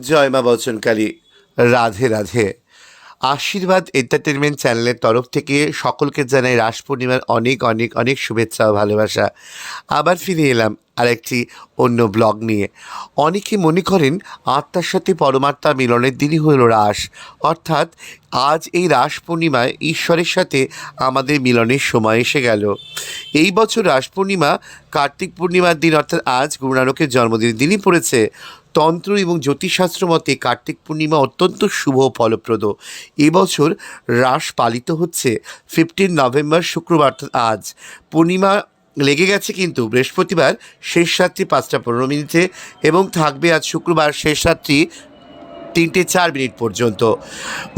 জয় মা বচনকালী রাধে রাধে। আশীর্বাদ এন্টারটেনমেন্ট চ্যানেলের তরফ থেকে সকলকে জানাই রাস পূর্ণিমার অনেক অনেক অনেক শুভেচ্ছা ও ভালোবাসা। আবার ফিরে এলাম আরেকটি অন্য ব্লগ নিয়ে। অনেকে মনে করেন আত্মার সাথে পরমাত্মা মিলনের দিনই হলো রাস। অর্থাৎ আজ এই রাস পূর্ণিমায় ঈশ্বরের সাথে আমাদের মিলনের সময় এসে গেল। এই বছর রাস পূর্ণিমা কার্তিক পূর্ণিমার দিন, অর্থাৎ আজ গুরু নানকের জন্মদিনের দিনই পড়েছে। তন্ত্র এবং জ্যোতিষশাস্ত্র মতে কার্তিক পূর্ণিমা অত্যন্ত শুভ ফলপ্রদ। এবছর রাস পালিত হচ্ছে। ফিফটিন নভেম্বর শুক্রবার আজ। পূর্ণিমা লেগে গেছে কিন্তু বৃহস্পতিবার শেষ রাত্রি পাঁচটা পনেরো মিনিটে এবং থাকবে আজ শুক্রবার শেষ রাত্রি তিনটে চার মিনিট পর্যন্ত।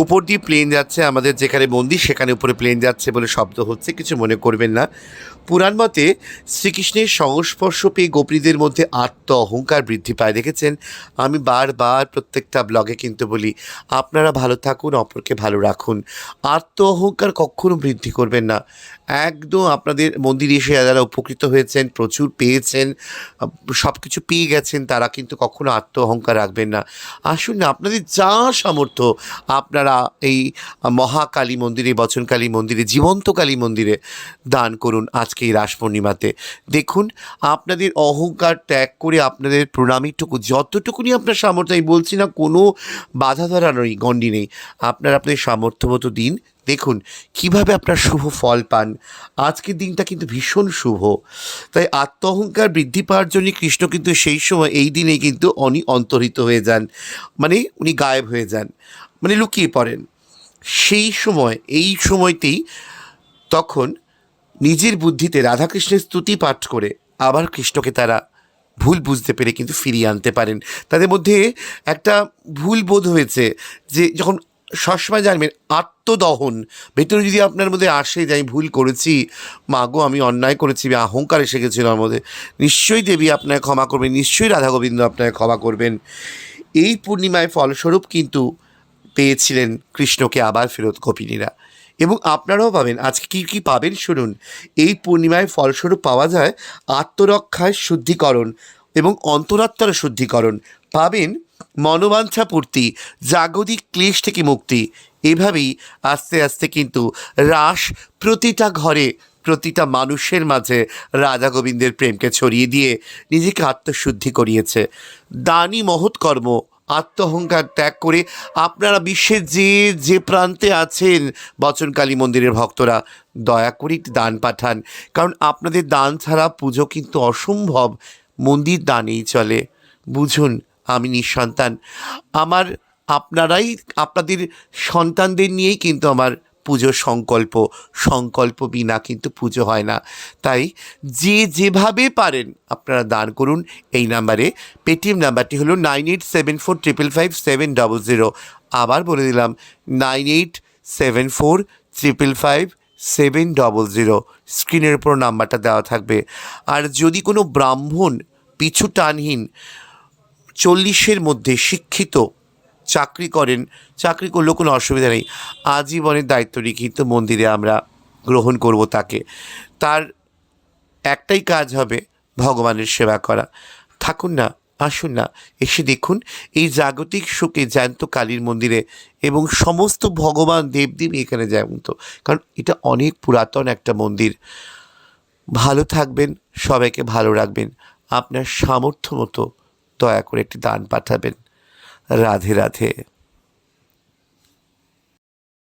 উপর দিয়ে প্লেন যাচ্ছে, আমাদের যেখানে মন্দির সেখানে উপরে প্লেন যাচ্ছে বলে শব্দ হচ্ছে, কিছু মনে করবেন না। পুরাণ মতে শ্রীকৃষ্ণের সংস্পর্শ পেয়ে গোপীদের মধ্যে আত্ম অহংকার বৃদ্ধি পায়। দেখেছেন? আমি বারবার প্রত্যেকটা ব্লগে কিন্তু বলি, আপনারা ভালো থাকুন, অপরকে ভালো রাখুন। আত্ম অহংকার কখনো বৃদ্ধি করবেন না। একদম আপনাদের মন্দিরে এসে যারা উপকৃত হয়েছেন, প্রচুর পেয়েছেন সব কিছু পেয়ে গেছেন, তারা কিন্তু কখনো আত্ম অহংকার রাখবেন না। আসুন না আপনাদের যা সামর্থ্য, আপনারা এই মহাকালী মন্দিরে, বচনকালী মন্দিরে জীবন্ত কালী মন্দিরে দান করুন আজকে এই রাস পূর্ণিমাতে। দেখুন, আপনাদের অহংকার ত্যাগ করে আপনাদের প্রণামীটুকু, যতটুকুনি আপনার সামর্থ্য, আমি বলছি না কোনো বাধা ধরা নেই গণ্ডি নেই। আপনার আপনাদের সামর্থ্য মতো দিন দেখুন, কীভাবে আপনার শুভ ফল পান। আজকের দিনটা কিন্তু ভীষণ শুভ। তাই আত্ম অহংকার বৃদ্ধি পাওয়ার জন্য কৃষ্ণ কিন্তু সেই সময়, এই দিনে কিন্তু অনি অন্তর্হিত হয়ে যান। মানে উনি গায়েব হয়ে যান। মানে লুকিয়ে পড়েন। সেই সময়, এই সময়তেই তখন নিজের বুদ্ধিতে রাধাকৃষ্ণের স্তুতি পাঠ করে আবার কৃষ্ণকে তারা ভুল বুঝতে পেরে কিন্তু ফিরিয়ে আনতে পারেন। তাদের মধ্যে একটা ভুল বোধ হয়েছে যে যখন সবসময় জানবেন, আত্মদহন। ভেতরে যদি আপনার মধ্যে আসে যে আমি ভুল করেছি মাগো আমি অন্যায় করেছি অহংকার এসে গেছিল আমার মধ্যে, নিশ্চয়ই দেবী আপনাকে ক্ষমা করবেন, নিশ্চয়ই রাধা গোবিন্দ আপনাকে ক্ষমা করবেন। এই পূর্ণিমায় ফলস্বরূপ কিন্তু পেয়েছিলেন কৃষ্ণকে আবার ফেরত গোপিনীরা। এবং আপনারাও পাবেন, আজকে কী কী পাবেন শুনুন। এই পূর্ণিমায় ফলস্বরূপ পাওয়া যায় আত্মরক্ষায় শুদ্ধিকরণ। এবং অন্তরাত্মার শুদ্ধিকরণ। পাবেন মনোবাঞ্ছা পূর্তি, জাগতিক ক্লেশ থেকে মুক্তি। এভাবেই আস্তে আস্তে কিন্তু রাস প্রতিটা ঘরে, প্রতিটা মানুষের মাঝে রাধা গোবিন্দের প্রেমকে ছড়িয়ে দিয়ে নিজেকে আত্মশুদ্ধি করিয়েছে। দানই মহৎ কর্ম, আত্মহংকার ত্যাগ করে আপনারা বিশ্বের যে যে প্রান্তে আছেন, বচনকালী মন্দিরের ভক্তরা, দয়া করে দান পাঠান। কারণ আপনাদের দান ছাড়া পুজো কিন্তু অসম্ভব। মন্দির দানেই চলে। বুঝুন, আমি নিঃসন্তান। আমার আপনারাই, আপনাদের সন্তানদের নিয়েই কিন্তু আমার পুজো সংকল্প। সংকল্প বিনা কিন্তু পুজো হয় না। তাই যে যেভাবে পারেন আপনারা দান করুন। এই নাম্বারে পেটিএম নাম্বারটি হলো nine eight seven four triple five seven double zero. আবার বলে দিলাম, nine eight seven four triple five seven double zero স্ক্রিনের উপর নাম্বারটা দেওয়া থাকবে। আর যদি কোনো ব্রাহ্মণ পিছু টানহীন চল্লিশের মধ্যে শিক্ষিত চাকরি করেন, চাকরি করলেও কোনো অসুবিধা নেই। আজীবনের দায়িত্ব লিখিত মন্দিরে আমরা গ্রহণ করব তাকে। তার একটাই কাজ হবে ভগবানের সেবা করা। থাকুন না আসুন না, এসে দেখুন, এই জাগতিক শোকে জ্যান্ত কালীর মন্দিরে এবং সমস্ত ভগবান দেবদেবী এখানে জ্যান্ত। কারণ এটা অনেক পুরাতন একটা মন্দির। ভালো থাকবেন, সবাইকে ভালো রাখবেন। আপনার সামর্থ্য মতো দয়া করে একটি দান পাঠাবেন। রাধে রাধে।